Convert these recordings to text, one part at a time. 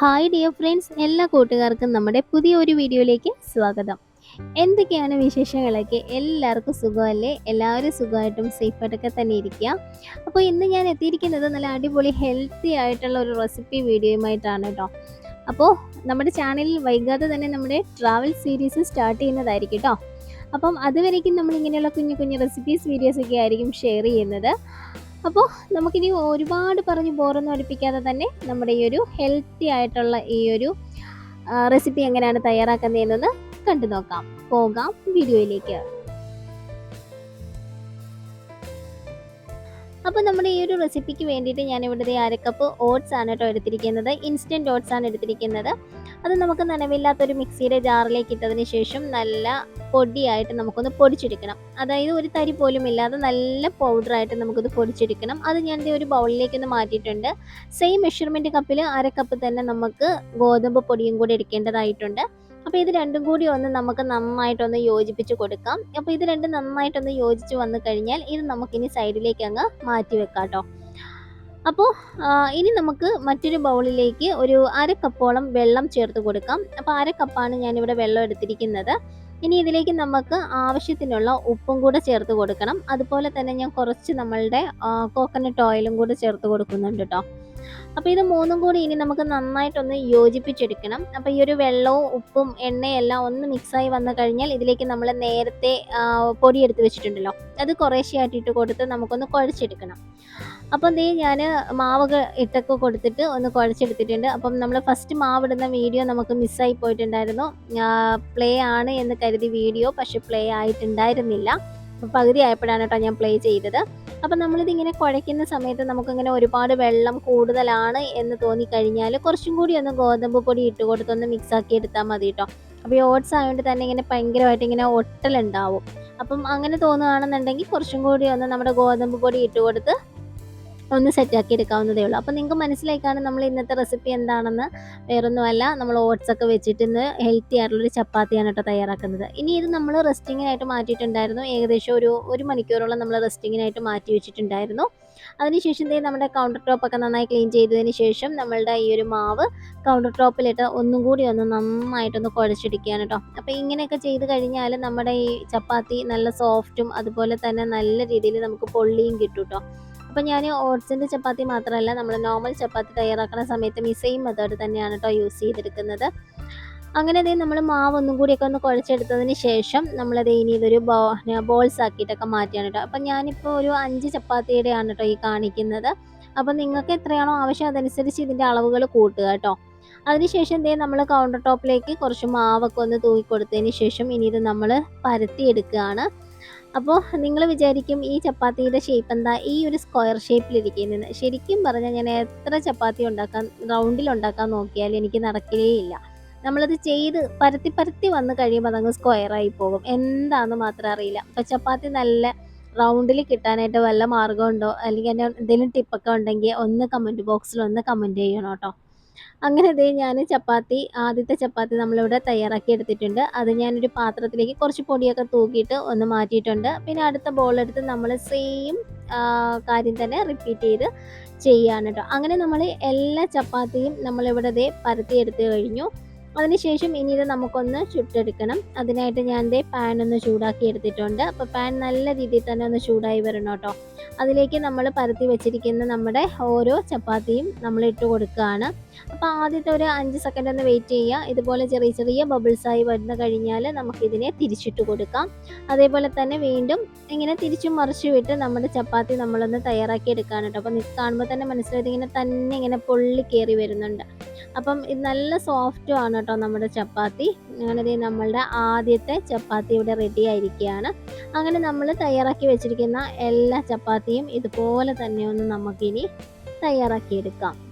Hi dear friends എല്ലാ കൂട്ടുകാർക്കും നമ്മുടെ പുതിയ ഒരു വീഡിയോയിലേക്ക് സ്വാഗതം. എന്തൊക്കെയാണ് വിശേഷങ്ങളൊക്കെ? എല്ലാവർക്കും സുഖമല്ലേ? എല്ലാവരും സുഖമായിട്ടും സേഫായിട്ടൊക്കെ തന്നെ ഇരിക്കുക. അപ്പോൾ ഇന്ന് ഞാൻ എത്തിയിരിക്കുന്നത് നല്ല അടിപൊളി ഹെൽത്തി ആയിട്ടുള്ള ഒരു റെസിപ്പി വീഡിയോയുമായിട്ടാണ് കേട്ടോ. അപ്പോൾ നമ്മുടെ ചാനലിൽ വൈകാതെ തന്നെ നമ്മുടെ ട്രാവൽ സീരീസ് സ്റ്റാർട്ട് ചെയ്യുന്നതായിരിക്കും കേട്ടോ. അപ്പം അതുവരേക്കും നമ്മൾ ഇങ്ങനെയുള്ള കുഞ്ഞു കുഞ്ഞു റെസിപ്പീസ് വീഡിയോസൊക്കെ ആയിരിക്കും ഷെയർ ചെയ്യുന്നത്. അപ്പോൾ നമുക്കിനി ഒരുപാട് പറഞ്ഞ് ബോറൊന്നും അടുപ്പിക്കാതെ തന്നെ നമ്മുടെ ഈ ഒരു ഹെൽത്തി ആയിട്ടുള്ള ഈ ഒരു റെസിപ്പി എങ്ങനെയാണ് തയ്യാറാക്കുന്നതെന്നൊന്ന് കണ്ടു നോക്കാം. പോകാം വീഡിയോയിലേക്ക്. അപ്പോൾ നമ്മുടെ ഈ ഒരു റെസിപ്പിക്ക് വേണ്ടിയിട്ട് ഇവിടെ അരക്കപ്പ് ഓട്സ് ആണ് കേട്ടോ എടുത്തിരിക്കുന്നത്. ഇൻസ്റ്റന്റ് ഓട്സ് ആണ് എടുത്തിരിക്കുന്നത്. അത് നമുക്ക് നനവില്ലാത്തൊരു മിക്സിയുടെ ജാറിലേക്ക് ഇട്ടതിന് ശേഷം നല്ല പൊടിയായിട്ട് നമുക്കൊന്ന് പൊടിച്ചെടുക്കണം. അതായത് ഒരു തരി പോലും ഇല്ലാതെ നല്ല പൗഡറായിട്ട് നമുക്കത് പൊടിച്ചെടുക്കണം. അത് ഞാൻ ഒരു ബൗളിലേക്ക് ഒന്ന് മാറ്റിയിട്ടുണ്ട്. സെയിം മെഷർമെന്റ് കപ്പിൽ അര കപ്പ് തന്നെ നമുക്ക് ഗോതമ്പ് പൊടിയും കൂടി എടുക്കേണ്ടതായിട്ടുണ്ട്. അപ്പോൾ ഇത് രണ്ടും കൂടി ഒന്ന് നമുക്ക് നന്നായിട്ടൊന്ന് യോജിപ്പിച്ച് കൊടുക്കാം. അപ്പോൾ ഇത് രണ്ടും നന്നായിട്ടൊന്ന് യോജിച്ച് വന്നു കഴിഞ്ഞാൽ ഇത് നമുക്കിനി സൈഡിലേക്ക് അങ്ങ് മാറ്റി വെക്കാം കേട്ടോ അപ്പോൾ ഇനി നമുക്ക് മറ്റൊരു ബൗളിലേക്ക് ഒരു അര കപ്പോളം വെള്ളം ചേർത്ത് കൊടുക്കാം. അപ്പോൾ അര കപ്പാണ് ഞാനിവിടെ വെള്ളം എടുത്തിരിക്കുന്നത്. ഇനി ഇതിലേക്ക് നമുക്ക് ആവശ്യത്തിനുള്ള ഉപ്പും കൂടെ ചേർത്ത് കൊടുക്കണം. അതുപോലെ തന്നെ ഞാൻ കുറച്ച് നമ്മളുടെ കോക്കനട്ട് ഓയിലും കൂടെ ചേർത്ത് കൊടുക്കുന്നുണ്ട് കേട്ടോ അപ്പോൾ ഇത് മൂന്നും കൂടി ഇനി നമുക്ക് നന്നായിട്ടൊന്ന് യോജിപ്പിച്ചെടുക്കണം. അപ്പോൾ ഈ ഒരു വെള്ളവും ഉപ്പും എണ്ണയും എല്ലാം ഒന്ന് മിക്സായി വന്നു കഴിഞ്ഞാൽ ഇതിലേക്ക് നമ്മൾ നേരത്തെ പൊടിയെടുത്ത് വെച്ചിട്ടുണ്ടല്ലോ. അത് കുറേശ്ശെയായിട്ട് ഇട്ട് കൊടുത്ത് നമുക്കൊന്ന് കുഴച്ചെടുക്കണം. അപ്പം ദേ ഞാൻ മാവ് ഇട്ടൊക്കെ കൊടുത്തിട്ട് ഒന്ന് കുഴച്ചെടുത്തിട്ടുണ്ട്. അപ്പം നമ്മൾ ഫസ്റ്റ് മാവ് ഇടുന്ന വീഡിയോ നമുക്ക് മിസ്സായി പോയിട്ടുണ്ടായിരുന്നു. പ്ലേ ആണ് എന്ന് കരുതി വീഡിയോ പക്ഷെ പ്ലേ ആയിട്ടുണ്ടായിരുന്നില്ല. പകുതി ആയപ്പോഴാണ് കേട്ടോ ഞാൻ പ്ലേ ചെയ്തത്. അപ്പം നമ്മളിതിങ്ങനെ കുഴയ്ക്കുന്ന സമയത്ത് നമുക്കിങ്ങനെ ഒരുപാട് വെള്ളം കൂടുതലാണ് എന്ന് തോന്നിക്കഴിഞ്ഞാൽ കുറച്ചും കൂടി ഒന്ന് ഗോതമ്പ് പൊടി ഇട്ട് കൊടുത്തൊന്ന് മിക്സാക്കി എടുത്താൽ മതി കേട്ടോ. അപ്പോൾ ഈ ഓട്സ് ആയതുകൊണ്ട് തന്നെ ഇങ്ങനെ ഭയങ്കരമായിട്ട് ഇങ്ങനെ ഒട്ടലുണ്ടാവും. അപ്പം അങ്ങനെ തോന്നുകയാണെന്നുണ്ടെങ്കിൽ കുറച്ചും കൂടി ഒന്ന് നമ്മുടെ ഗോതമ്പ് പൊടി ഇട്ട് കൊടുത്ത് ഒന്ന് സെറ്റാക്കി എടുക്കാവുന്നതേ ഉള്ളൂ. അപ്പോൾ നിങ്ങൾക്ക് മനസ്സിലായിക്കാണ് നമ്മൾ ഇന്നത്തെ റെസിപ്പി എന്താണെന്ന്. വേറൊന്നുമല്ല നമ്മൾ ഓട്സ് ഒക്കെ വെച്ചിട്ട് ഇന്ന് ഹെൽത്തി ആയിട്ടുള്ളൊരു ചപ്പാത്തിയാണ് കേട്ടോ തയ്യാറാക്കുന്നത്. ഇനി ഇത് നമ്മൾ റെസ്റ്റിങ്ങിനായിട്ട് മാറ്റിയിട്ടുണ്ടായിരുന്നു. ഏകദേശം ഒരു ഒരു മണിക്കൂറോളം നമ്മൾ റെസ്റ്റിങ്ങിനായിട്ട് മാറ്റി വെച്ചിട്ടുണ്ടായിരുന്നു. അതിനുശേഷം തന്നെ നമ്മുടെ കൗണ്ടർ ടോപ്പ് ഒക്കെ നന്നായി ക്ലീൻ ചെയ്തതിന് ശേഷം നമ്മളുടെ ഈ ഒരു മാവ് കൗണ്ടർ ടോപ്പിലിട്ട് ഒന്നും കൂടി ഒന്ന് നന്നായിട്ടൊന്ന് കുഴച്ചെടുക്കുകയാണ് കേട്ടോ. അപ്പോൾ ഇങ്ങനെയൊക്കെ ചെയ്ത് കഴിഞ്ഞാൽ നമ്മുടെ ഈ ചപ്പാത്തി നല്ല സോഫ്റ്റും അതുപോലെ തന്നെ നല്ല രീതിയിൽ നമുക്ക് പൊള്ളിയും കിട്ടും കേട്ടോ. അപ്പോൾ ഞാൻ ഓട്സിന്റെ ചപ്പാത്തി മാത്രമല്ല നമ്മൾ നോർമൽ ചപ്പാത്തി തയ്യാറാക്കുന്ന സമയത്ത് ഈ സെയിം മെത്തേഡ് തന്നെയാണ് കേട്ടോ യൂസ് ചെയ്തെടുക്കുന്നത് അങ്ങനെ അതേ നമ്മൾ മാവ് ഒന്നും കൂടിയൊക്കെ ഒന്ന് കുഴച്ചെടുത്തതിന് ശേഷം നമ്മളത് ഇനി ഇതൊരു ബോ ബോൾസ് ആക്കിയിട്ടൊക്കെ മാറ്റിയാണ് കേട്ടോ അപ്പം ഞാനിപ്പോൾ ഒരു അഞ്ച് ചപ്പാത്തിയുടെയാണ് കേട്ടോ ഈ കാണിക്കുന്നത്. അപ്പം നിങ്ങൾക്ക് എത്രയാണോ ആവശ്യം അതനുസരിച്ച് ഇതിന്റെ അളവുകൾ കൂട്ടുക കേട്ടോ അതിനുശേഷം എന്തേ നമ്മൾ കൗണ്ടർ ടോപ്പിലേക്ക് കുറച്ച് മാവൊക്കെ ഒന്ന് തൂക്കി കൊടുത്തതിന് ശേഷം ഇനി ഇത് നമ്മൾ പരത്തിയെടുക്കുകയാണ്. എടുക്കുകയാണ് അപ്പോൾ നിങ്ങൾ വിചാരിക്കും ഈ ചപ്പാത്തിയുടെ ഷേപ്പ് എന്താ? ഈ ഒരു സ്ക്വയർ ഷേപ്പിലിരിക്കുന്നതെന്ന് ശരിക്കും പറഞ്ഞാൽ ഞാൻ എത്ര ചപ്പാത്തി ഉണ്ടാക്കാൻ റൗണ്ടിൽ ഉണ്ടാക്കാൻ നോക്കിയാലും എനിക്ക് നടക്കുകയില്ല നമ്മളത് ചെയ്ത് പരത്തി പരത്തി വന്ന് കഴിയുമ്പോൾ അതങ്ങ് സ്ക്വയറായി പോകും. എന്താണെന്ന് മാത്രം അറിയില്ല. അപ്പോൾ ചപ്പാത്തി നല്ല റൗണ്ടിൽ കിട്ടാനായിട്ട് വല്ല മാർഗമുണ്ടോ അല്ലെങ്കിൽ എന്റെ എന്തെങ്കിലും ടിപ്പൊക്കെ ഉണ്ടെങ്കിൽ ഒന്ന് കമന്റ് ബോക്സിൽ ഒന്ന് കമന്റ് ചെയ്യണം കേട്ടോ. അങ്ങനെ ഇതേ ഞാൻ ചപ്പാത്തി ആദ്യത്തെ ചപ്പാത്തി നമ്മളിവിടെ തയ്യാറാക്കി എടുത്തിട്ടുണ്ട്. അത് ഞാനൊരു പാത്രത്തിലേക്ക് കുറച്ച് പൊടിയൊക്കെ തൂക്കിയിട്ട് ഒന്ന് മാറ്റിയിട്ടുണ്ട്. പിന്നെ അടുത്ത ബോളെടുത്ത് നമ്മൾ സെയിം കാര്യം തന്നെ റിപ്പീറ്റ് ചെയ്ത് ചെയ്യാണ് കേട്ടോ അങ്ങനെ നമ്മൾ എല്ലാ ചപ്പാത്തിയും നമ്മളിവിടെ ദേ പരത്തി എടുത്തു കഴിഞ്ഞു. അതിനുശേഷം ഇനി ഇത് നമുക്കൊന്ന് ചുട്ടെടുക്കണം. അതിനായിട്ട് ഞാൻ ദേ പാൻ ഒന്ന് ചൂടാക്കി എടുത്തിട്ടുണ്ട്. അപ്പോൾ പാൻ നല്ല രീതിയിൽ തന്നെ ഒന്ന് ചൂടായി വരണം കേട്ടോ. അതിലേക്ക് നമ്മൾ പരത്തി വെച്ചിരിക്കുന്ന നമ്മുടെ ഓരോ ചപ്പാത്തിയും നമ്മൾ ഇട്ട് കൊടുക്കുകയാണ്. അപ്പോൾ ആദ്യത്തെ ഒരു അഞ്ച് സെക്കൻഡ് ഒന്ന് വെയിറ്റ് ചെയ്യുക. ഇതുപോലെ ചെറിയ ചെറിയ ബബിൾസായി വരുന്ന കഴിഞ്ഞാൽ നമുക്കിതിനെ തിരിച്ചിട്ട് കൊടുക്കാം. അതേപോലെ തന്നെ വീണ്ടും ഇങ്ങനെ തിരിച്ചും മറിച്ചു വിട്ട് നമ്മുടെ ചപ്പാത്തി നമ്മളൊന്ന് തയ്യാറാക്കി എടുക്കാൻ കേട്ടോ. അപ്പോൾ കാണുമ്പോൾ തന്നെ മനസ്സിലായത് ഇങ്ങനെ തന്നെ ഇങ്ങനെ പൊള്ളി കയറി വരുന്നുണ്ട്. അപ്പം ഇത് നല്ല സോഫ്റ്റും ആണ് കേട്ടോ നമ്മുടെ ചപ്പാത്തി. അങ്ങനെ നമ്മളുടെ ആദ്യത്തെ ചപ്പാത്തി ഇവിടെ റെഡി ആയിരിക്കുകയാണ്. അങ്ങനെ നമ്മൾ തയ്യാറാക്കി വെച്ചിരിക്കുന്ന എല്ലാ ചപ്പാത്തിയും ഇതുപോലെ തന്നെ ഒന്ന് നമുക്കിനി തയ്യാറാക്കിയെടുക്കാം.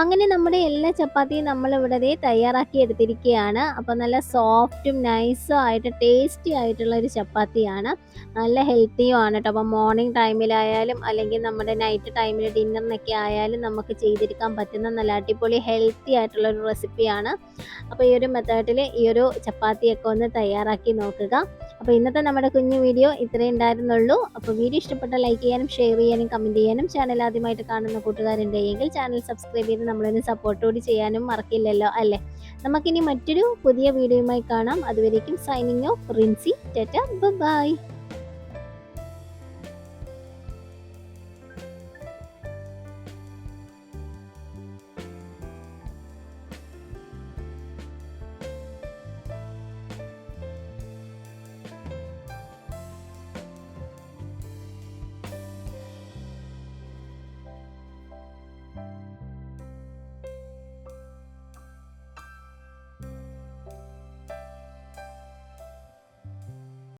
അങ്ങനെ നമ്മുടെ എല്ലാ ചപ്പാത്തിയും നമ്മളിവിടെ തയ്യാറാക്കി എടുത്തിരിക്കുകയാണ്. അപ്പോൾ നല്ല സോഫ്റ്റും നൈസും ആയിട്ട് ടേസ്റ്റി ആയിട്ടുള്ള ഒരു ചപ്പാത്തിയാണ്. നല്ല ഹെൽത്തിയും ആണ് കേട്ടോ അപ്പോൾ മോർണിംഗ് ടൈമിലായാലും അല്ലെങ്കിൽ നമ്മുടെ നൈറ്റ് ടൈമിൽ ഡിന്നറിനൊക്കെ ആയാലും നമുക്ക് ചെയ്തെടുക്കാൻ പറ്റുന്ന നല്ല അടിപൊളി ഹെൽത്തി ആയിട്ടുള്ള ഒരു റെസിപ്പിയാണ്. അപ്പോൾ ഈ ഒരു മെത്തേഡിൽ ഈ ഒരു ചപ്പാത്തിയൊക്കെ ഒന്ന് തയ്യാറാക്കി നോക്കുക. അപ്പോൾ ഇന്നത്തെ നമ്മുടെ കുഞ്ഞു വീഡിയോ ഇത്രയേ ഉണ്ടായിരുന്നുള്ളൂ. അപ്പോൾ വീഡിയോ ഇഷ്ടപ്പെട്ട ലൈക്ക് ചെയ്യാനും ഷെയർ ചെയ്യാനും കമന്റ് ചെയ്യാനും ചാനൽ ആദ്യമായിട്ട് കാണുന്ന കൂട്ടുകാരുണ്ടെങ്കിൽ ചാനൽ സബ്സ്ക്രൈബ് ചെയ്ത് നമ്മളൊന്ന് സപ്പോർട്ട് കൂടി ചെയ്യാനും മറക്കില്ലല്ലോ അല്ലേ? നമുക്കിനി മറ്റൊരു പുതിയ വീഡിയോയുമായി കാണാം. അതുവരേക്കും signing off Rincy. Tata bye.